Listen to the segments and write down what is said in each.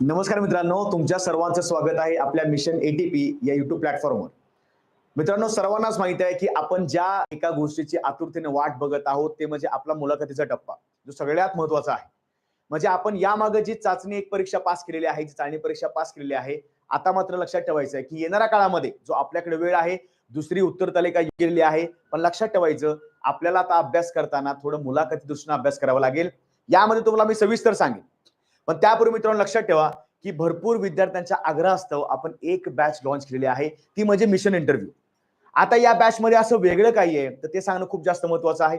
नमस्कार मित्रांनो तुमच्या सर्वांचं स्वागत आहे आपल्या मिशन एटीपी या युट्यूब प्लॅटफॉर्मवर मित्रांनो सर्वांनाच माहीत आहे की आपण ज्या एका गोष्टीची आतुरतेने वाट बघत आहोत ते म्हणजे आपला मुलाखतीचा टप्पा जो सगळ्यात महत्त्वाचा आहे. म्हणजे आपण यामागे जी चाचणी एक परीक्षा पास केलेली आहे जी चाचणी परीक्षा पास केलेली आहे आता मात्र लक्षात ठेवायचं आहे की येणाऱ्या काळामध्ये जो आपल्याकडे वेळ आहे दुसरी उत्तर तालिका गेलेली आहे पण लक्षात ठेवायचं आपल्याला आता अभ्यास करताना थोडं मुलाखती दृष्टीने अभ्यास करावा लागेल. यामध्ये तुम्हाला मी सविस्तर सांगेन. पण त्यापूर्वी मित्रांनो लक्षात ठेवा की भरपूर विद्यार्थ्यांच्या आग्रहास्तव आपण एक बॅच लॉन्च केलेली आहे. ती म्हणजे मिशन इंटरव्ह्यू आता या बॅच मध्ये असं वेगळं काही आहे तर ते सांगणं खूप जास्त महत्वाचं आहे.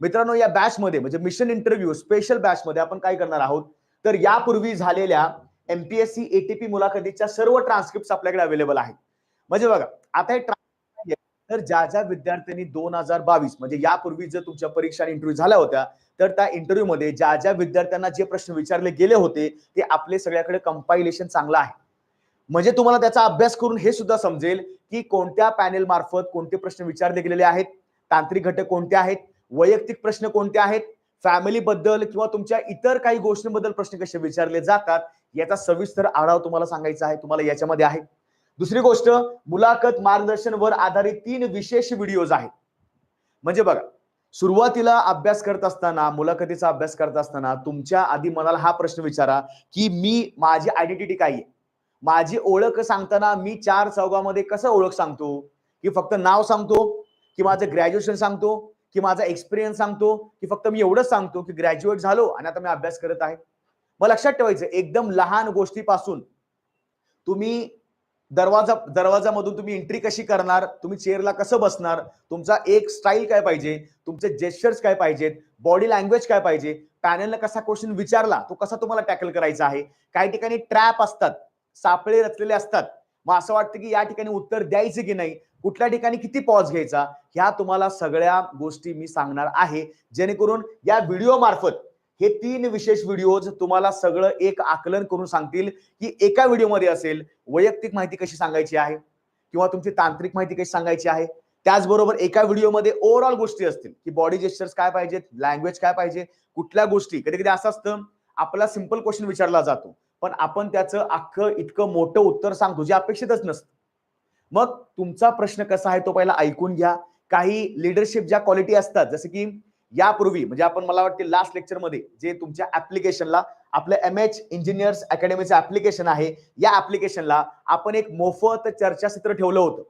मित्रांनो या बॅच मध्ये म्हणजे मिशन इंटरव्ह्यू स्पेशल बॅच मध्ये आपण काय करणार आहोत? तर यापूर्वी झालेल्या एमपीएससी एटीपी मुलाखतीच्या सर्व ट्रान्सक्रिप्ट आपल्याकडे अवेलेबल आहेत. म्हणजे बघा आता हे तर ज्या ज्या विद्यार्थ्यांनी दोन हजार बावीस म्हणजे यापूर्वी जर तुमच्या परीक्षा आणि इंटरव्ह्यू झाल्या होत्या तर त्या इंटरव्ह्यू मध्ये ज्या ज्या विद्यार्थ्यांना जे प्रश्न विचारले गेले होते ते आपले सगळ्याकडे कंपायलेशन चांगलं आहे. म्हणजे तुम्हाला त्याचा अभ्यास करून हे सुद्धा समजेल की कोणत्या पॅनेल मार्फत कोणते प्रश्न विचारले गेलेले आहेत तांत्रिक घटक कोणते आहेत वैयक्तिक प्रश्न कोणते आहेत फॅमिली बद्दल किंवा तुमच्या इतर काही गोष्टींबद्दल प्रश्न कसे विचारले जातात याचा सविस्तर आढावा तुम्हाला सांगायचा आहे तुम्हाला याच्यामध्ये आहे. दुसरी गोष्ट मुलाखत मार्गदर्शन वर आधारित तीन विशेष व्हिडिओज आहेत. म्हणजे बघा सुरुवातीला अभ्यास करत असताना मुलाखतीचा अभ्यास करत असताना तुमच्या आधी मनाला हा प्रश्न विचारा की मी माझी आयडेंटिटी काय आहे? माझी ओळख सांगताना मी चार चौघामध्ये कसं ओळख सांगतो? की फक्त नाव सांगतो? की माझं ग्रॅज्युएशन सांगतो? की माझा एक्सपिरियन्स सांगतो? की फक्त मी एवढंच सांगतो की ग्रॅज्युएट झालो आणि आता मी अभ्यास करत आहे? मग लक्षात ठेवायचं एकदम लहान गोष्टीपासून तुम्ही दरवाजा दरवाजामधून तुम्ही एंट्री कशी करणार तुम्ही चेअरला कसं बसणार तुमचा एक स्टाईल काय पाहिजे तुमचे जेस्चर्स काय पाहिजेत बॉडी लँग्वेज काय पाहिजे पॅनलला कसा क्वेश्चन विचारला तो कसा तुम्हाला टॅकल करायचा आहे काही ठिकाणी ट्रॅप असतात सापळे रचलेले असतात मग असं वाटतं की या ठिकाणी उत्तर द्यायचे की नाही कुठल्या ठिकाणी किती पॉज घ्यायचा ह्या तुम्हाला सगळ्या गोष्टी मी सांगणार आहे जेणेकरून या व्हिडिओ मार्फत हे तीन विशेष व्हिडिओज तुम्हाला सगळं एक आकलन करून सांगतील की एका व्हिडिओमध्ये असेल वैयक्तिक माहिती कशी सांगायची आहे? किंवा तुमची तांत्रिक माहिती कशी सांगायची आहे? त्याचबरोबर एका व्हिडिओमध्ये ओव्हरऑल गोष्टी असतील की बॉडी जेस्टर्स काय पाहिजेत लँग्वेज काय पाहिजे कुठल्या गोष्टी? कधी कधी असं असतं आपला सिंपल क्वेश्चन विचारला जातो पण आपण त्याचं अख्खं इतकं मोठं उत्तर सांगतो जे अपेक्षितच नसतं. मग तुमचा प्रश्न कसा आहे तो पहिला ऐकून घ्या. काही लिडरशिप ज्या क्वालिटी असतात जसं की यापूर्वी म्हणजे आपण मला वाटते लास्ट लेक्चरमध्ये जे तुमच्या ऍप्लिकेशनला आपलं एम एच इंजिनियर्स अकॅडमीचं ऍप्लिकेशन आहे या ऍप्लिकेशनला आपण एक मोफत चर्चासत्र ठेवलं होतं.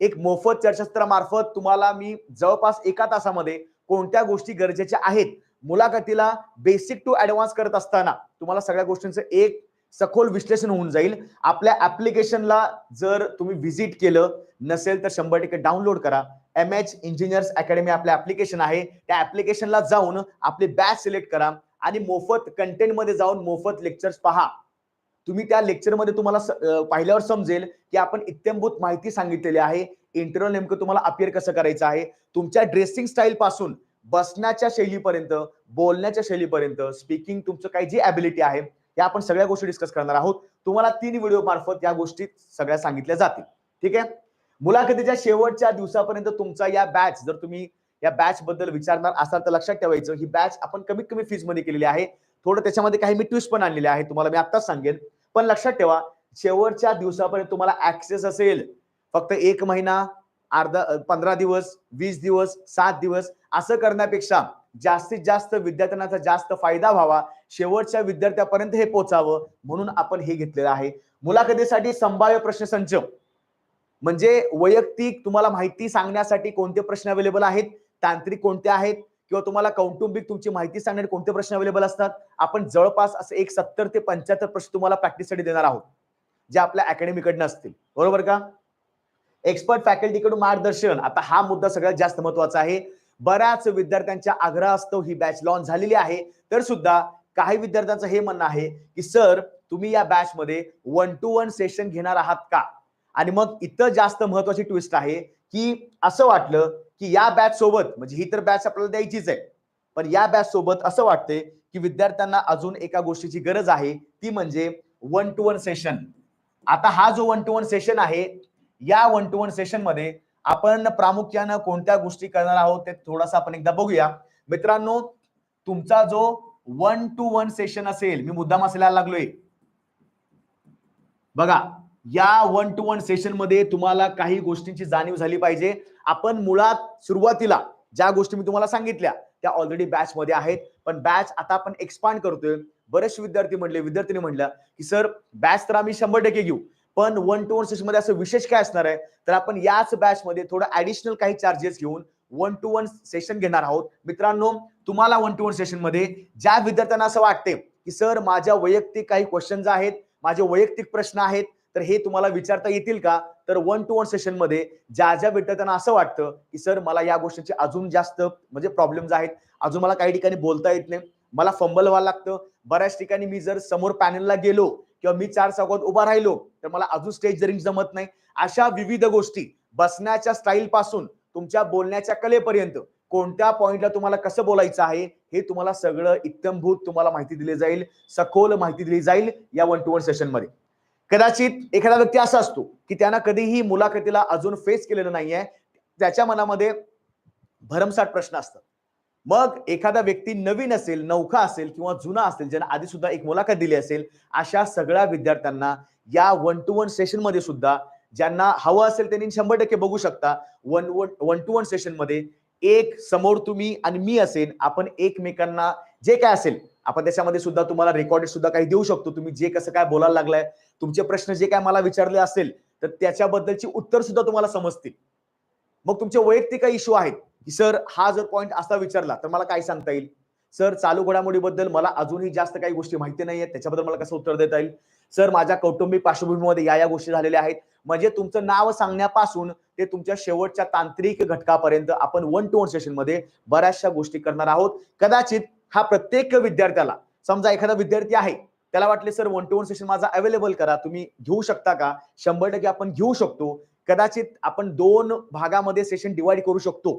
एक मोफत चर्चासत्रामार्फत तुम्हाला मी जवळपास एका तासामध्ये कोणत्या गोष्टी गरजेच्या आहेत मुलाखतीला बेसिक टू ऍडव्हान्स करत असताना तुम्हाला सगळ्या गोष्टींचं एक सखोल विश्लेषण होऊन जाईल. आपल्या ऍप्लिकेशनला जर तुम्ही व्हिजिट केलं नसेल तर शंभर टक्के डाउनलोड करा. एम एच इंजिनियर्स अकॅडमी आपलं ऍप्लिकेशन आहे. त्या ऍप्लिकेशनला जाऊन आपली बॅच सिलेक्ट करा आणि मोफत कंटेंटमध्ये जाऊन मोफत लेक्चर्स पहा. तुम्ही त्या लेक्चरमध्ये तुम्हाला पाहिल्यावर समजेल की आपण इत्यंभूत माहिती सांगितलेली आहे. इंटरव्ह्यू नेमकं तुम्हाला अपिअर कसं करायचं आहे? तुमच्या ड्रेसिंग स्टाईल पासून बसण्याच्या शैलीपर्यंत बोलण्याच्या शैलीपर्यंत स्पीकिंग तुमचं काही जी ॲबिलिटी आहे या आपण सगळ्या गोष्टी डिस्कस करणार आहोत. तुम्हाला तीन व्हिडिओ मार्फत या गोष्टी सगळ्या सांगितल्या जातील. ठीक आहे? मुलाखतीच्या शेवटच्या दिवसापर्यंत तुमचा या बॅच जर तुम्ही या बॅच बद्दल विचारणार असाल तर लक्षात ठेवायचं ही बॅच आपण कमीत कमी फीजमध्ये केलेली आहे. थोडं त्याच्यामध्ये काही मी ट्विस्ट पण आणलेले आहे तुम्हाला मी आत्ताच सांगेन. पण लक्षात ठेवा शेवटच्या दिवसापर्यंत तुम्हाला ऍक्सेस असेल. फक्त एक महिना अर्धा पंधरा दिवस वीस दिवस सात दिवस असं करण्यापेक्षा जास्तीत जास्त विद्यार्थ्यांचा जास्त फायदा व्हावा. शेवटच्या विद्यार्थ्यापर्यंत हे पोचावं म्हणून आपण हे घेतलेलं आहे. मुलाखतीसाठी संभाव्य प्रश्नसंच म्हणजे वैयक्तिक तुम्हाला माहिती सांगण्यासाठी कोणते प्रश्न अवेलेबल आहेत? तांत्रिक कोणते आहेत? किंवा तुम्हाला कौटुंबिक तुमची माहिती सांगण्यासाठी कोणते प्रश्न अवेलेबल असतात? आपण जवळपास असं एक सत्तर ते पंच्याहत्तर प्रश्न तुम्हाला प्रॅक्टिससाठी देणार आहोत जे आपल्या अकॅडमीकडनं असतील. बरोबर का? एक्सपर्ट फॅकल्टीकडून मार्गदर्शन. आता हा मुद्दा सगळ्यात जास्त महत्त्वाचा आहे. बऱ्याच विद्यार्थ्यांच्या आग्रह असतो ही बॅच लॉन्च झालेली आहे. तर सुद्धा काही विद्यार्थ्यांचं हे म्हणणं आहे की सर तुम्ही या बॅच मध्ये वन टू वन सेशन घेणार आहात का? आणि मग इथं जास्त महत्वाची ट्विस्ट आहे की असं वाटलं की या बॅच सोबत म्हणजे ही तर बॅच आपल्याला द्यायचीच आहे पण या बॅच सोबत असं वाटतंय की विद्यार्थ्यांना अजून एका गोष्टीची गरज आहे ती म्हणजे वन टू वन सेशन आता हा जो वन टू वन सेशन आहे या वन टू वन सेशनमध्ये आपण प्रामुख्यानं कोणत्या गोष्टी करणार आहोत ते थोडासा आपण एकदा बघूया. मित्रांनो तुमचा जो वन टू वन सेशन असेल मी मुद्दाम असायला लागलोय. बघा या वन टू वन सेशनमध्ये तुम्हाला काही गोष्टींची जाणीव झाली पाहिजे. आपण मुळात सुरुवातीला ज्या गोष्टी मी तुम्हाला सांगितल्या त्या ऑलरेडी बॅच मध्ये आहेत. पण बॅच आता आपण एक्सपांड करतोय. बरेचसे विद्यार्थी म्हणले विद्यार्थीने म्हणलं की सर बॅच तर आम्ही शंभर टक्के घेऊ. पण वन टू वन सेशनमध्ये असं विशेष काय असणार आहे? तर आपण याच बॅच मध्ये थोडं ऍडिशनल काही चार्जेस घेऊन वन टू वन सेशन घेणार आहोत. मित्रांनो तुम्हाला वन टू वन सेशनमध्ये ज्या विद्यार्थ्यांना असं वाटते की सर माझ्या वैयक्तिक काही क्वेश्चन्स आहेत माझे वैयक्तिक प्रश्न आहेत तर हे तुम्हाला विचारता येतील का? तर वन टू वन सेशनमध्ये ज्या ज्या विद्यार्थ्यांना असं वाटतं की सर मला या गोष्टीचे अजून जास्त म्हणजे प्रॉब्लेम्स आहेत. अजून मला काही ठिकाणी बोलता येत नाही. मला फंबल व्हायला लागतं. बऱ्याच ठिकाणी मी जर समोर पॅनलला गेलो किंवा मी चार चौकात उभा राहिलो तर मला अजून स्टेज जरी जमत नाही. अशा विविध गोष्टी बसण्याच्या स्टाईल पासून तुमच्या बोलण्याच्या कलेपर्यंत कोणत्या पॉइंटला तुम्हाला कसं बोलायचं आहे हे तुम्हाला सगळं इत्तमभूत तुम्हाला माहिती दिली जाईल. सखोल माहिती दिली जाईल या वन टू वन सेशनमध्ये. कदाचित एखादा व्यक्ती असा असतो की त्यांना कधीही मुलाखतीला अजून फेस केलेलं नाहीये. त्याच्या मनामध्ये भरमसाठ प्रश्न असतात. मग एखादा व्यक्ती नवीन असेल नौखा असेल किंवा जुना असेल ज्यांना आधी सुद्धा एक मुलाखत दिली असेल अशा सगळ्या विद्यार्थ्यांना या वन टू वन सेशनमध्ये सुद्धा ज्यांना हवं असेल त्यांनी शंभर टक्के बघू शकता one one one to one सेशनमध्ये एक समोर तुम्ही आणि मी असेल आपण एकमेकांना जे काय असेल आपण त्याच्यामध्ये सुद्धा तुम्हाला रेकॉर्डेड सुद्धा काही देऊ शकतो. तुम्ही जे कसं काय बोलायला लागलाय तुमचे प्रश्न जे काय मला विचारले असेल तर त्याच्याबद्दलची उत्तर सुद्धा तुम्हाला समजतील. मग तुमचे वैयक्तिक काही इश्यू आहेत. की सर हा जर पॉईंट असा विचारला तर मला काय सांगता येईल? सर चालू घडामोडीबद्दल मला अजूनही जास्त काही गोष्टी माहिती नाही आहेत त्याच्याबद्दल मला कसं उत्तर देता येईल? सर माझ्या कौटुंबिक पार्श्वभूमीमध्ये या या गोष्टी झालेल्या आहेत. म्हणजे तुमचं नाव सांगण्यापासून ते तुमच्या शेवटच्या तांत्रिक घटकापर्यंत आपण वन टू वन सेशनमध्ये बऱ्याचशा गोष्टी करणार आहोत. कदाचित हा प्रत्येक विद्यार्थ्याला समजा एखादा विद्यार्थी आहे त्याला वाटले sir one to one session माझा अवेलेबल करा तुम्ही घेऊ शकता का? शंभर टक्के आपण घेऊ शकतो. कदाचित आपण दोन भागामध्ये सेशन डिवाइड करू शकतो.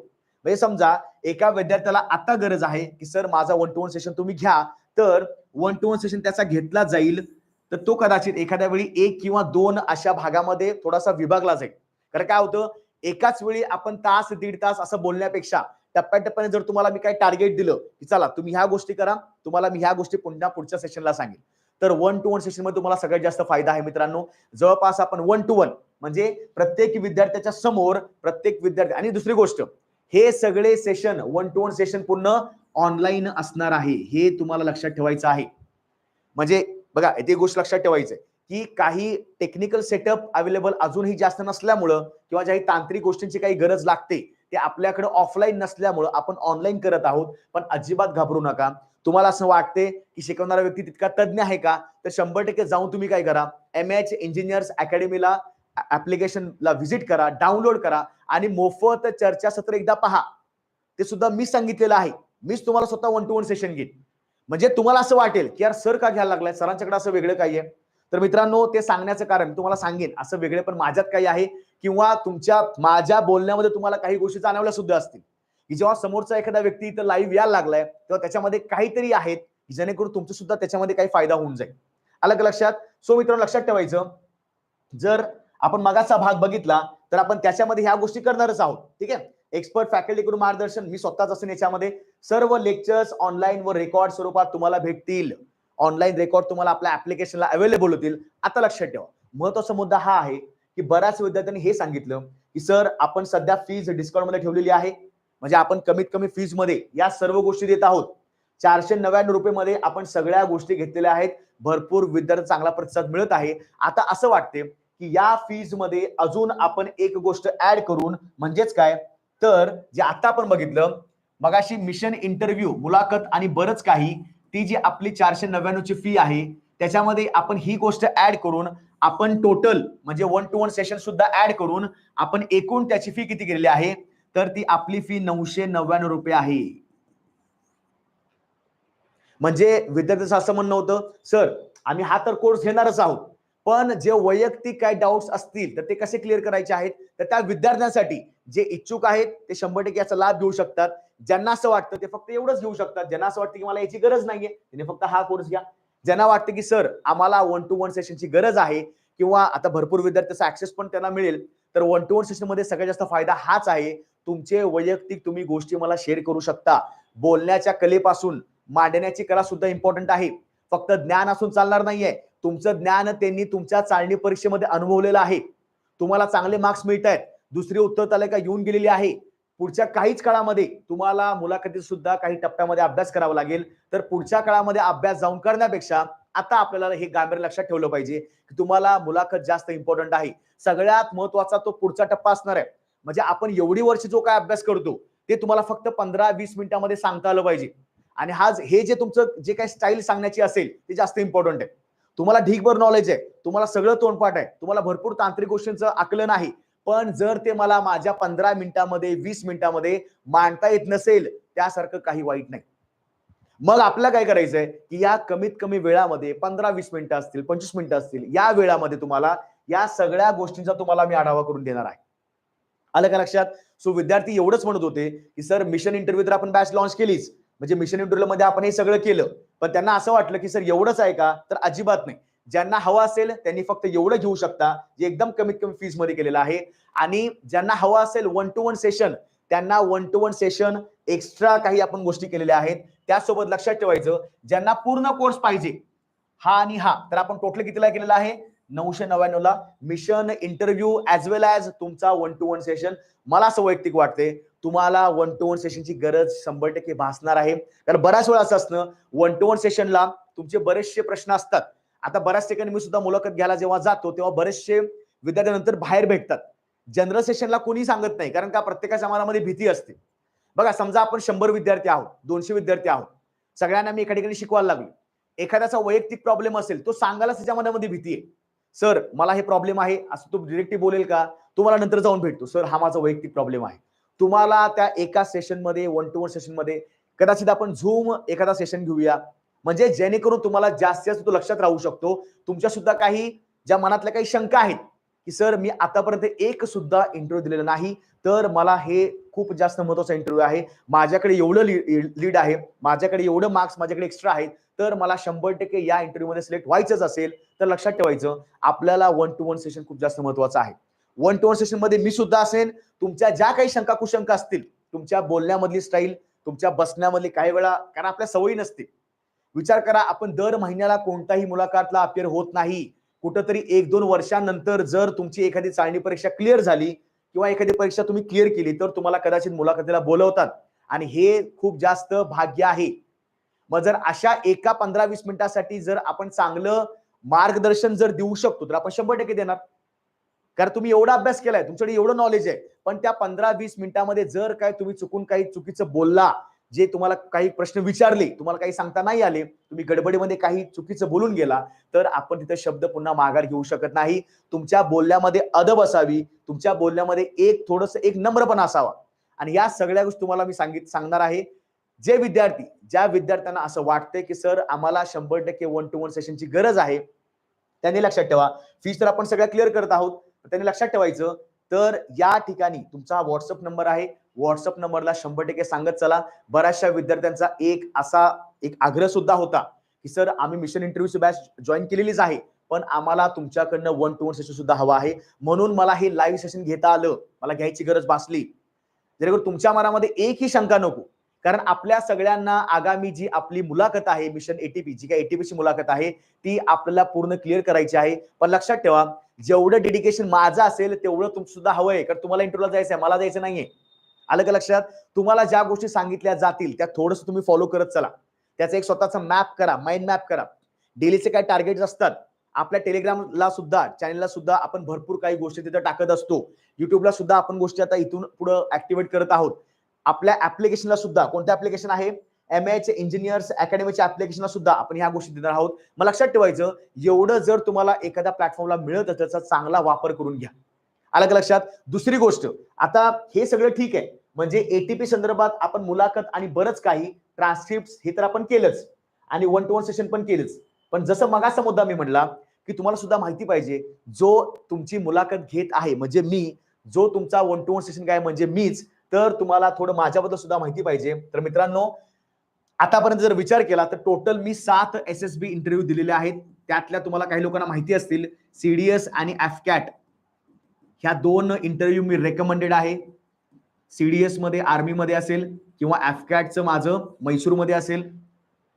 म्हणजे समजा एका विद्यार्थ्याला आता गरज आहे की सर माझा वन टू वन सेशन तुम्ही घ्या. तर वन टू वन सेशन त्याचा घेतला जाईल. तर तो कदाचित एखाद्या वेळी एक किंवा दोन अशा भागामध्ये थोडासा विभागला जाईल. कारण काय होतं? एकाच वेळी आपण तास दीड तास असं बोलण्यापेक्षा टप्प्याटप्प्याने जर तुम्हाला मी काही टार्गेट दिलं की चला तुम्ही ह्या गोष्टी करा तुम्हाला मी ह्या गोष्टी पुन्हा पुढच्या सेशनला सांगेन. तर वन टू वन सेशनमध्ये तुम्हाला सगळ्यात जास्त फायदा आहे मित्रांनो. जवळपास आपण वन टू वन म्हणजे प्रत्येक विद्यार्थ्याच्या समोर प्रत्येक विद्यार्थी आणि दुसरी गोष्ट हे सगळे session one to one session पूर्ण ऑनलाईन असणार आहे हे तुम्हाला लक्षात ठेवायचं आहे. म्हणजे बघा एक गोष्ट लक्षात ठेवायचं आहे की काही टेक्निकल सेटअप अवेलेबल अजूनही जास्त नसल्यामुळं किंवा ज्या तांत्रिक गोष्टींची काही गरज लागते ते आपल्याकडे ऑफलाईन नसल्यामुळं आपण ऑनलाईन करत आहोत. पण अजिबात घाबरू नका. तुम्हाला असं वाटते की शिकवणारा व्यक्ती तितका तज्ञ आहे का? तर शंभर टक्के जाऊन तुम्ही काय करा. एम एच इंजिनियर्स अकॅडमीला ऍप्लिकेशनला व्हिजिट करा डाउनलोड करा आणि मोफत चर्चासत्र एकदा पहा. ते सुद्धा मी सांगितलेलं आहे. मीच तुम्हाला स्वतः वन टू वन सेशन घेईन. म्हणजे तुम्हाला असं वाटेल की यार सर का घ्यायला लागलाय? सरांच्याकडे असं वेगळं काही आहे? तर मित्रांनो ते सांगण्याचं कारण तुम्हाला सांगेन. असं वेगळे पण माझ्यात काही आहे. किंवा तुमच्या माझ्या बोलण्यामध्ये तुम्हाला काही गोष्टी जाणवल्या सुद्धा असतील. की जेव्हा समोरचा एखादा व्यक्ती इथं लाईव्ह यायला लागलाय तेव्हा त्याच्यामध्ये काहीतरी आहेत की जेणेकरून तुमचं सुद्धा त्याच्यामध्ये काही फायदा होऊन जाईल. अलग का लक्षात? सो मित्रांनो लक्षात ठेवायचं. जर आपण मगाचा भाग बघितला तर आपण त्याच्यामध्ये ह्या गोष्टी करणारच आहोत. ठीक आहे? एक्सपर्ट फॅकल्टी करून मार्गदर्शन मी स्वतःच असून याच्यामध्ये. सर्व लेक्चर्स ऑनलाईन व रेकॉर्ड स्वरूपात तुम्हाला भेटतील. ऑनलाईन रेकॉर्ड तुम्हाला आपल्या ऍप्लिकेशनला अवेलेबल होतील. आता लक्षात ठेवा. महत्त्वाचा मुद्दा हा आहे की बऱ्याच विद्यार्थ्यांनी हे सांगितलं की सर आपण सध्या फीज डिस्काउंटमध्ये ठेवलेली आहे. म्हणजे आपण कमीत कमी फीजमध्ये या सर्व गोष्टी देत आहोत. चारशे नव्याण्णव रुपये मध्ये आपण सगळ्या गोष्टी घेतलेल्या आहेत. भरपूर विद्यार्थी चांगला प्रतिसाद मिळत आहे. आता असं वाटते की या फीजमध्ये अजून आपण एक गोष्ट ऍड करून म्हणजेच काय? तर जे आता आपण बघितलं मगाशी मिशन इंटरव्ह्यू मुलाखत आणि बरंच काही ती जी आपली चारशे नव्याण्णवची फी आहे त्याच्यामध्ये आपण ही गोष्ट ऍड करून आपण टोटल म्हणजे वन टू वन सेशन सुद्धा ऍड करून आपण एकूण त्याची फी किती केलेली आहे? तर ती आपली फी नऊशे नव्याण्णव रुपये आहे. म्हणजे विद्यार्थ्यांचं असं म्हणणं होतं सर आम्ही हा तर कोर्स घेणारच आहोत पण जे वैयक्तिक काही डाऊट्स असतील तर ते कसे क्लिअर करायचे आहेत? तर त्या विद्यार्थ्यांसाठी जे इच्छुक आहेत ते शंभर टक्के याचा लाभ घेऊ शकतात. ज्यांना असं वाटतं ते फक्त एवढंच घेऊ शकतात. ज्यांना असं वाटतं की मला याची गरज नाहीये त्याने फक्त हा कोर्स घ्या. ज्यांना वाटतं की सर आम्हाला वन टू वन सेशनची गरज आहे किंवा आता भरपूर विद्यार्थ्याचा ऍक्सेस पण त्यांना मिळेल तर वन टू वन सेशनमध्ये सगळ्यात जास्त फायदा हाच आहे. तुमचे वैयक्तिक तुम्ही गोष्टी मला शेअर करू शकता. बोलण्याच्या कलेपासून मांडण्याची कला सुद्धा इम्पॉर्टंट आहे. फक्त ज्ञान असून चालणार नाहीये. तुमचं ज्ञान त्यांनी तुमच्या चालणी परीक्षेमध्ये अनुभवलेलं आहे. तुम्हाला चांगले मार्क्स मिळत आहेत दुसरी उत्तर तालिका येऊन गेलेली आहे. पुढच्या काहीच काळामध्ये तुम्हाला मुलाखतीत सुद्धा काही टप्प्यामध्ये अभ्यास करावा लागेल. तर पुढच्या काळामध्ये अभ्यास जाऊन करण्यापेक्षा आता आपल्याला हे गांभीर्य लक्षात ठेवलं पाहिजे की तुम्हाला मुलाखत जास्त इम्पॉर्टंट आहे. सगळ्यात महत्त्वाचा तो पुढचा टप्पा असणार आहे. म्हणजे आपण एवढी वर्ष जो काय अभ्यास करतो ते तुम्हाला फक्त पंधरा वीस मिनिटांमध्ये सांगता आलं पाहिजे. आणि हा हे जे तुमचं जे काही स्टाईल सांगण्याची असेल ते जास्त इम्पॉर्टंट आहे. तुम्हाला ढीकभर नॉलेज आहे. तुम्हाला सगळं तोंडपाठ आहे. तुम्हाला भरपूर तांत्रिक गोष्टींचं आकलन आहे. पण जर ते मला माझ्या पंधरा मिनिटामध्ये वीस मिनिटामध्ये मांडता येत नसेल त्यासारखं काही वाईट नाही. मग आपल्याला काय करायचंय की या कमीत कमी वेळामध्ये पंधरा वीस मिनिटं असतील पंचवीस मिनिटं असतील या वेळामध्ये तुम्हाला या सगळ्या गोष्टींचा तुम्हाला मी आढावा करून देणार आहे. आलं का लक्षात? सो विद्यार्थी एवढंच म्हणत होते की सर मिशन इंटरव्ह्यू तर आपण बॅच लॉन्च केलीच. म्हणजे मिशन इंटरव्ह्यू मध्ये आपण हे सगळं केलं. पण त्यांना असं वाटलं की सर एवढंच आहे का? तर अजिबात नाही. ज्यांना हवं असेल त्यांनी फक्त एवढं घेऊ शकता जे एकदम कमीत कमी फीजमध्ये केलेलं आहे. आणि ज्यांना हवं असेल वन टू वन सेशन त्यांना one to one session extra काही आपण गोष्टी केलेल्या आहेत. त्यासोबत लक्षात ठेवायचं ज्यांना पूर्ण कोर्स पाहिजे हा आणि हा तर आपण टोटल कितीला केलेला आहे? नऊशे नव्याण्णव ला. Mission interview as well as तुमचा वन टू वन सेशन मला असं वैयक्तिक वाटते तुम्हाला वन टू वन सेशनची गरज शंभर टक्के भासणार आहे. कारण बऱ्याच वेळा असं असणं वन टू वन सेशनला तुमचे बरेचसे प्रश्न असतात. आता बऱ्याच ठिकाणी मी सुद्धा मुलाखत घ्यायला जेव्हा जातो तेव्हा बरेचसे विद्यार्थ्यानंतर बाहेर भेटतात. जनरल सेशनला कोणी सांगत नाही कारण का प्रत्येकाच्या मनामध्ये भीती असते. बघा समजा आपण शंभर विद्यार्थी आहोत दोनशे विद्यार्थी आहोत. सगळ्यांना मी एका ठिकाणी शिकवायला लागलो. एखाद्याचा वैयक्तिक प्रॉब्लेम असेल तो सांगायला त्याच्या मनामध्ये भीती आहे. सर मला हे प्रॉब्लेम आहे असं तो डिरेक्टिव्ह बोलेल का? तुम्हाला नंतर जाऊन भेटतो. सर हा माझा वैयक्तिक प्रॉब्लेम आहे. तुम्हाला त्या एका सेशनमध्ये वन टू वन सेशनमध्ये कदाचित आपण झूम एखादा सेशन घेऊया. म्हणजे जेणेकरून तुम्हाला जास्तीत जास्त तो लक्षात राहू शकतो. तुमच्या सुद्धा काही ज्या मनातल्या काही शंका आहेत की सर मी आतापर्यंत एक सुद्धा इंटरव्ह्यू दिलेला नाही तर मला हे खूप जास्त महत्त्वाचा इंटरव्ह्यू आहे. माझ्याकडे एवढं लीड आहे माझ्याकडे एवढं मार्क्स माझ्याकडे एक्स्ट्रा आहेत तर मला शंभर टक्के या इंटरव्ह्यूमध्ये सिलेक्ट व्हायचंच असेल तर लक्षात ठेवायचं आपल्याला वन टू वन सेशन खूप जास्त महत्वाचं आहे. वन टू वन सेशनमध्ये मी सुद्धा असेल तुमच्या ज्या काही शंका कुशंका असतील तुमच्या बोलण्यामधली स्टाईल तुमच्या बसण्यामधली काही वेळा कारण आपल्या सवयी नसते विचार करा आपण दर महिन्याला कोणताही मुलाखतला अपियर होत नाही. कुठंतरी एक दोन वर्षांनंतर जर तुमची एखादी चाळणी परीक्षा क्लिअर झाली किंवा एखादी परीक्षा तुम्ही क्लिअर केली तर तुम्हाला कदाचित मुलाखतीला बोलवतात. आणि हे खूप जास्त भाग्य आहे. मग जर अशा एका पंधरा वीस मिनिटासाठी जर आपण चांगलं मार्गदर्शन जर देऊ शकतो तर आपण शंभर टक्के देणार. कारण तुम्ही एवढा अभ्यास केलाय तुमच्याकडे एवढं नॉलेज आहे पण त्या पंधरा वीस मिनिटामध्ये जर काय तुम्ही चुकून काही चुकीचं बोलला जे तुम्हाला काही प्रश्न विचारले तुम्हाला काही सांगता नाही आले तुम्ही गडबडीमध्ये काही चुकीचं बोलून गेला तर आपण तिथे शब्द पुन्हा माघार घेऊ शकत नाही. तुमच्या बोलण्यामध्ये अदब असावी तुमच्या बोलण्यामध्ये एक थोडस एक नम्रपणा असावा. आणि या सगळ्या गोष्टी तुम्हाला मी सांगित सांगणार आहे. जे विद्यार्थी ज्या विद्यार्थ्यांना असं वाटतंय की सर आम्हाला शंभर टक्के वन टू वन सेशनची गरज आहे त्यांनी लक्षात ठेवा. फीस तर आपण सगळ्या क्लिअर करत आहोत. त्यांनी लक्षात ठेवायचं तर या ठिकाणी तुमचा हा व्हॉट्सअप नंबर आहे व्हॉट्सअप नंबरला शंभर टक्के सांगत चला. बऱ्याचशा विद्यार्थ्यांचा एक असा एक आग्रह सुद्धा होता की सर आम्ही मिशन इंटरव्ह्यूची बॅच जॉईन केलेलीच आहे पण आम्हाला तुमच्याकडनं वन टू वन सेशन सुद्धा हवा आहे. म्हणून मला हे लाईव्ह सेशन घेता आलं. मला घ्यायची गरज भासली. जेणेकरून तुमच्या मनामध्ये एकही शंका नको. कारण आपल्या सगळ्यांना आगामी जी आपली मुलाखत आहे मिशन एटीपी जी काही एटीपीची मुलाखत आहे ती आपल्याला पूर्ण क्लिअर करायची आहे. पण लक्षात ठेवा जेवढं डेडिकेशन माझं असेल तेवढं तुम सुद्धा हवंय कारण तुम्हाला इंटरव्ह्यूला जायचं आहे मला जायचं नाहीये. आलं का लक्षात? तुम्हाला ज्या गोष्टी सांगितल्या जातील त्या थोडस तुम्ही फॉलो करत चला. त्याचा एक स्वतःचा मॅप करा माइंड मॅप करा. डेलीचे काय टार्गेट असतात? आपल्या टेलिग्रामला सुद्धा चॅनलला सुद्धा आपण भरपूर काही गोष्टी तिथे टाकत असतो. युट्यूबला सुद्धा आपण गोष्टी आता इथून पुढे ऍक्टिव्हेट करत आहोत. आपल्या ऍप्लिकेशनला सुद्धा कोणतं ऍप्लिकेशन आहे? एम चे इंजिनियर्स अकॅडमीच्या ऍप्लिकेशनला सुद्धा आपण ह्या गोष्टी देणार आहोत. मग लक्षात ठेवायचं एवढं जर तुम्हाला एखाद्या प्लॅटफॉर्मला मिळत त्याचा चांगला वापर करून घ्या. आलं का लक्षात? दुसरी गोष्ट आता हे सगळं ठीक आहे. म्हणजे एटीपी संदर्भात आपण मुलाखत आणि बरंच काही ट्रान्सक्रिप्ट हे तर आपण केलंच. आणि वन टू वन सेशन पण केलंच. पण जसं मगाचा मुद्दा मी म्हणला की तुम्हाला सुद्धा माहिती पाहिजे जो तुमची मुलाखत घेत आहे म्हणजे मी जो तुमचा वन टू वन सेशन काय म्हणजे मीच तर तुम्हाला थोडं माझ्याबद्दल सुद्धा माहिती पाहिजे. तर मित्रांनो आतापर्यंत जर विचार केला तर टोटल मी सात एस एस बी इंटरव्ह्यू दिलेले आहेत. त्यातल्या तुम्हाला काही लोकांना माहिती असतील सीडीएस आणि एफकॅट ह्या दोन इंटरव्ह्यू मी रेकमेंडेड आहे. सीडीएसमध्ये आर्मीमध्ये असेल किंवा एफकॅटचं माझं मैसूरमध्ये असेल.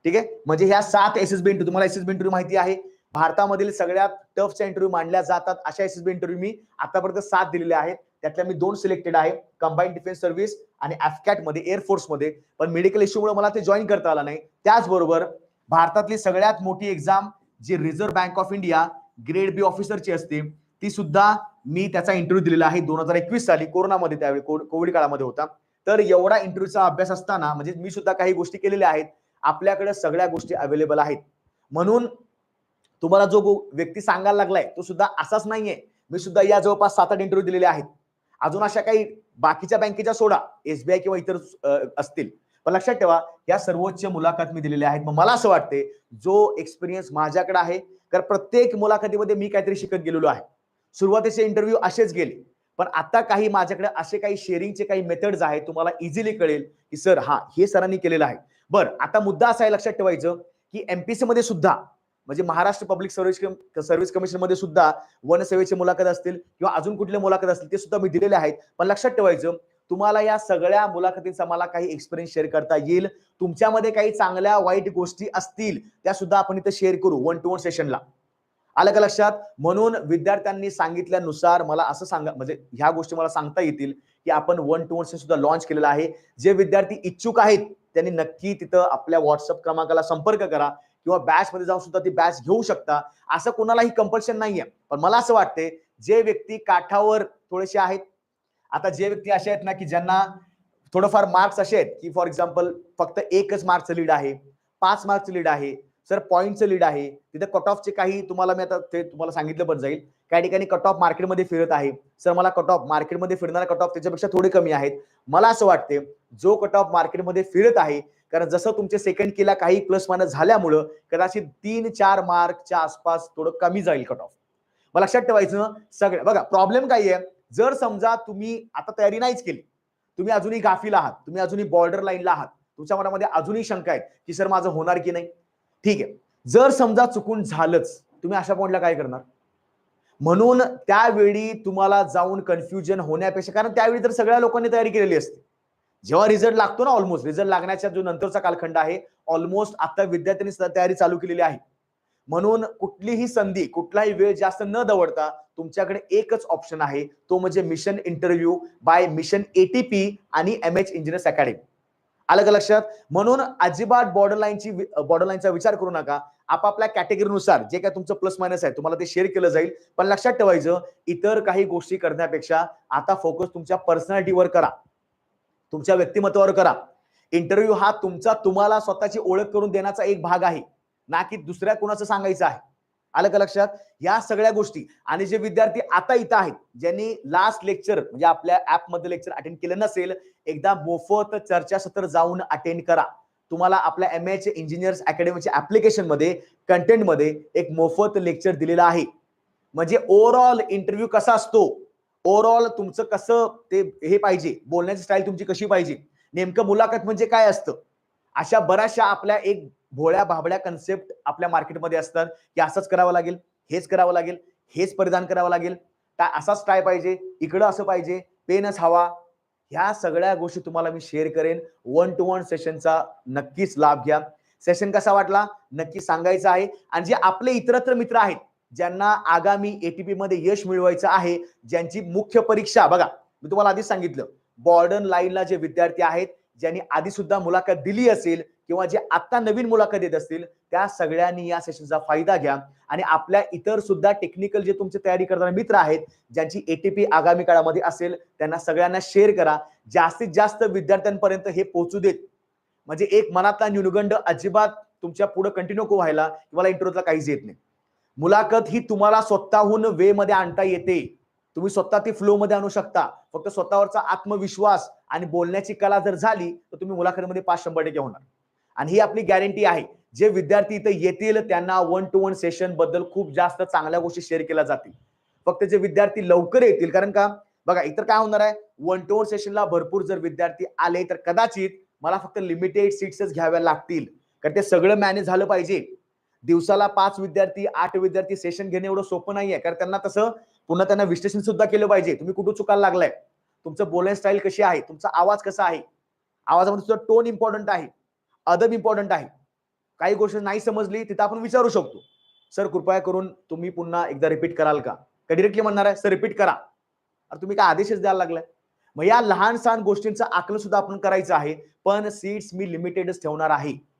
ठीक आहे? म्हणजे ह्या सात एस एस बी इंटरव्ह्यू तुम्हाला एस एस बी इंटरव्ह्यू माहिती आहे. भारतामधील सगळ्यात टफच्या इंटरव्ह्यू मांडल्या जातात. अशा एस एस बी इंटरव्ह्यू मी आतापर्यंत सात दिलेले आहेत. त्यातल्या मी दोन सिलेक्टेड आहे कंबाईन डिफेन्स सर्व्हिस आणि अफकॅटमध्ये एअरफोर्समध्ये. पण मेडिकल इश्यूमुळे मला ते जॉईन करता आलं नाही. त्याचबरोबर भारतातली सगळ्यात मोठी exam G reserve bank of India grade B ऑफिसरची असते ती सुद्धा मी त्याचा इंटरव्ह्यू दिलेला आहे दोन हजार एकवीस साली. कोरोनामध्ये त्यावेळी कोविड कोविड काळामध्ये होता. तर एवढा इंटरव्ह्यूचा अभ्यास असताना म्हणजे मी सुद्धा काही गोष्टी केलेल्या आहेत. आपल्याकडे सगळ्या गोष्टी अवेलेबल आहेत. म्हणून तुम्हाला जो व्यक्ती सांगायला लागलाय तो सुद्धा असाच नाहीये. मी सुद्धा या जवळपास सात आठ इंटरव्ह्यू दिलेले आहेत. अजून अशा काही बाकीच्या बँकेच्या सोडा एसबीआय किंवा इतर असतील. पण लक्षात ठेवा या सर्वोच्च मुलाखत मी दिलेल्या आहेत. मग मला असं वाटते जो एक्सपिरियन्स माझ्याकडे आहे कारण प्रत्येक मुलाखतीमध्ये मी काहीतरी शिकत गेलेलो आहे. सुरुवातीचे इंटरव्ह्यू असेच गेले. पण आता काही माझ्याकडे असे काही शेअरिंगचे काही मेथड्स आहेत तुम्हाला इझिली कळेल की सर हा हे सरांनी केलेलं आहे. बरं आता मुद्दा असा आहे लक्षात ठेवायचं की एमपीसी मध्ये सुद्धा म्हणजे महाराष्ट्र पब्लिक सर्व्हिस सर्व्हिस कमिशनमध्ये सुद्धा वनसेवेची मुलाखत असतील किंवा अजून कुठल्या मुलाखत असतील ते सुद्धा मी दिलेले आहेत. पण लक्षात ठेवायचं तुम्हाला या सगळ्या मुलाखतींचा मला काही एक्सपिरियन्स शेअर करता येईल. तुमच्यामध्ये काही चांगल्या वाईट गोष्टी असतील त्या सुद्धा आपण इथं शेअर करू वन टू वन सेशनला आलं का लक्षात? म्हणून विद्यार्थ्यांनी सांगितल्यानुसार मला असं सांगा म्हणजे ह्या गोष्टी मला सांगता येतील की आपण वन टू वन सेशन सुद्धा लॉन्च केलेला आहे. जे विद्यार्थी इच्छुक आहेत त्यांनी नक्की तिथं आपल्या व्हॉट्सअप क्रमांकाला संपर्क करा. किंवा बॅचमध्ये जाऊन सुद्धा ती बॅच घेऊ शकता. असं कोणालाही कंपल्शन नाहीये. पण मला असं वाटते जे व्यक्ती काठावर थोडेसे आहेत आता जे व्यक्ती असे आहेत ना की ज्यांना थोडंफार मार्क्स असे आहेत की फॉर एक्झाम्पल फक्त एकच मार्कचं लीड आहे पाच मार्कचं लीड आहे सर पॉईंटचं लीड आहे तिथे कट ऑफचे काही तुम्हाला मी आता ते तुम्हाला सांगितलं पण जाईल. काही ठिकाणी कट ऑफ मार्केटमध्ये फिरत आहे. सर मला कट ऑफ मार्केटमध्ये फिरणारा कट ऑफ त्याच्यापेक्षा थोडे कमी आहेत. मला असं वाटते जो कट ऑफ मार्केटमध्ये फिरत आहे कारण जसं तुमचे सेकंड केला काही प्लस मायनस झाल्यामुळं कदाचित तीन चार मार्कच्या आसपास थोडं कमी जाईल कट ऑफ मग लक्षात ठेवायचं सगळं. बघा प्रॉब्लेम काय आहे? जर समजा तुम्ही आता तयारी नाहीच केली तुम्ही अजूनही गाफील आहात तुम्ही अजूनही बॉर्डर लाईनला आहात तुमच्या मनामध्ये अजूनही शंका आहेत की सर माझं होणार की नाही? ठीक आहे. जर समजा चुकून झालंच तुम्ही अशा पॉईंटला काय करणार? म्हणून त्यावेळी तुम्हाला जाऊन कन्फ्युजन होण्यापेक्षा कारण त्यावेळी तर सगळ्या लोकांनी तयारी केलेली असते. जेव्हा रिझल्ट लागतो ना ऑलमोस्ट रिझल्ट लागण्याचा जो नंतरचा कालखंड आहे ऑलमोस्ट आता विद्यार्थ्यांनी सुद्धा तयारी चालू केलेली आहे. म्हणून कुठलीही संधी कुठलाही वेळ जास्त न दवडता तुमच्याकडे एकच ऑप्शन आहे तो म्हणजे mission interview by mission ATP आणि एम एच इंजिनियर्स अकॅडमी आलं का लक्षात? म्हणून अजिबात बॉर्डर लाईनची बॉर्डर लाईनचा विचार करू नका. आपापल्या कॅटेगरीनुसार जे काय तुमचं प्लस मायनस आहे तुम्हाला ते शेअर केलं जाईल. पण लक्षात ठेवायचं इतर काही गोष्टी करण्यापेक्षा आता फोकस तुमच्या पर्सनॅलिटीवर करा. तुमच्या व्यक्तिमत्वावर करा. इंटरव्ह्यू हा तुमचा तुम्हाला स्वतःची ओळख करून देण्याचा एक भाग आहे. ना की दुसऱ्या कोणाचं सांगायचं आहे. आलं का लक्षात? या सगळ्या गोष्टी आणि जे विद्यार्थी आता इथं आहेत ज्यांनी लास्ट लेक्चर म्हणजे आपल्या ऍपमध्ये लेक्चर अटेंड केलं नसेल एकदा मोफत चर्चासत्र जाऊन अटेंड करा. तुम्हाला आपल्या एम एच इंजिनियर्स अकॅडमीच्या ऍप्लिकेशनमध्ये कंटेंटमध्ये एक मोफत लेक्चर दिलेलं आहे. म्हणजे ओव्हरऑल इंटरव्ह्यू कसा असतो? ओव्हरऑल तुमचं कसं ते हे पाहिजे बोलण्याची स्टाईल तुमची कशी पाहिजे नेमकं मुलाखत म्हणजे काय असतं? अशा बऱ्याचशा आपल्या एक भोळ्या भाबड्या कन्सेप्ट आपल्या मार्केटमध्ये असतात की असंच करावं लागेल हेच करावं लागेल हेच परिधान करावं लागेल. काय असाच टाय पाहिजे इकडं असं पाहिजे पेनच हवा. ह्या सगळ्या गोष्टी तुम्हाला मी शेअर करेन. वन टू वन सेशनचा नक्कीच लाभ घ्या. सेशन कसा वाटला? नक्की सांगायचं आहे. आणि जे आपले इतरत्र मित्र आहेत ज्यांना आगामी एटीपी मध्ये यश मिळवायचं आहे ज्यांची मुख्य परीक्षा बघा मी तुम्हाला आधीच सांगितलं बॉर्डर लाईनला जे विद्यार्थी आहेत ज्यांनी आधी सुद्धा मुलाखत दिली असेल किंवा जे आता नवीन मुलाखत देत असतील त्या सगळ्यांनी या सेशनचा फायदा घ्या. आणि आपल्या इतर सुद्धा टेक्निकल जे तुमचे तयारी करणारे मित्र आहेत ज्यांची एटीपी आगामी काळामध्ये असेल त्यांना सगळ्यांना शेअर करा. जास्तीत जास्त विद्यार्थ्यांपर्यंत हे पोहोचू देत. म्हणजे एक मनातला न्यूनगंड अजिबात तुमच्यापुढे कंटिन्यू व्हायला किंवा इंटरव्ह्यूला काहीच येत नाही. मुलाखत ही तुम्हाला स्वतःहून वे मध्ये आणता येते. तुम्ही स्वतः ती फ्लो मध्ये आणू शकता. फक्त स्वतःवरचा आत्मविश्वास आणि बोलण्याची कला जर झाली तर तुम्ही मुलाखतीमध्ये पाच शंभर टक्के होणार. आणि ही आपली गॅरंटी आहे. जे विद्यार्थी इथं येतील त्यांना वन टू वन सेशनबद्दल खूप जास्त चांगल्या गोष्टी शेअर केल्या जातील. फक्त जे विद्यार्थी लवकर येतील कारण का? बघा इतर काय होणार आहे? वन टू वन सेशनला भरपूर जर विद्यार्थी आले तर कदाचित मला फक्त लिमिटेड सीट्सच घ्याव्या लागतील. कारण ते सगळं मॅनेज झालं पाहिजे. दिवसाला पाच विद्यार्थी आठ विद्यार्थी सेशन घेणे एवढं सोपं नाहीये. कारण त्यांना तसं पुन्हा त्यांना विश्लेषण सुद्धा केलं पाहिजे. तुम्ही कुठं चुकायला लागलाय? तुमचं बोलण्याची स्टाईल कशी आहे? तुमचा आवाज कसा आहे? आवाजामध्ये सुद्धा टोन इम्पॉर्टंट आहे. अदब इम्पॉर्टंट आहे. काही गोष्ट नाही समजली तिथं आपण विचारू शकतो. सर कृपया करून तुम्ही पुन्हा एकदा रिपीट कराल का? का डिरेक्टली म्हणणार आहे सर रिपीट करा. अरे तुम्ही काय आदेशच द्यायला लागलाय? मग या लहान सहान गोष्टींचं आकलन सुद्धा आपण करायचं आहे. पण सीट्स मी लिमिटेडच ठेवणार आहे.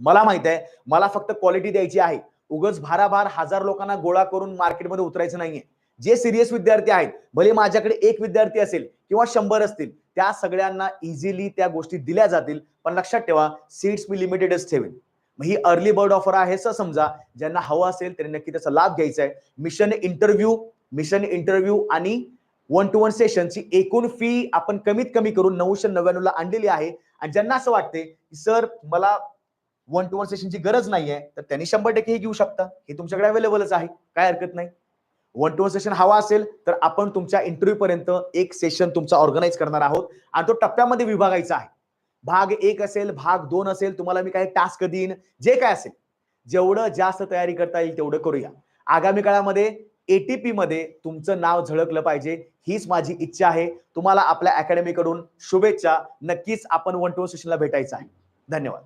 मला माहीत आहे मला फक्त क्वालिटी द्यायची आहे. उगच भाराभार हजार लोकांना गोळा करून मार्केटमध्ये उतरायचं नाहीये. जे सिरियस विद्यार्थी आहेत भले माझ्याकडे एक विद्यार्थी असेल किंवा शंभर असतील त्या सगळ्यांना इझिली त्या गोष्टी दिल्या जातील. पण लक्षात ठेवा सीट्स मी लिमिटेडच ठेवेन. मग ही अर्ली बर्ड ऑफर आहे असं समजा. ज्यांना हवं असेल त्यांनी नक्की त्याचा लाभ घ्यायचा आहे. मिशन इंटरव्ह्यू मिशन इंटरव्ह्यू आणि वन टू वन सेशनची एकूण फी आपण कमीत कमी करून नऊशे नव्याण्णवला आणलेली आहे. आणि ज्यांना असं वाटते की सर मला वन टू वन सेशनची गरज नाहीये तर त्यांनी शंभर टक्के हे घेऊ शकता. हे तुमच्याकडे अवेलेबलच आहे. काय हरकत नाही. वन टू वन सेशन हवा असेल तर आपण तुमच्या इंटरव्ह्यू पर्यंत एक सेशन तुमचा ऑर्गनाईज करणार आहोत. आणि तो टप्प्यामध्ये विभागायचा आहे. भाग एक असेल भाग दोन असेल तुम्हाला मी काही टास्क देईन. जे काय असेल जेवढं जास्त तयारी करता येईल तेवढं करूया. आगामी काळामध्ये एटीपी मध्ये तुमचं नाव झळकलं पाहिजे हीच माझी इच्छा आहे. तुम्हाला आपल्या अकॅडमीकडून शुभेच्छा. नक्कीच आपण वन टू वन सेशनला भेटायचं आहे. धन्यवाद.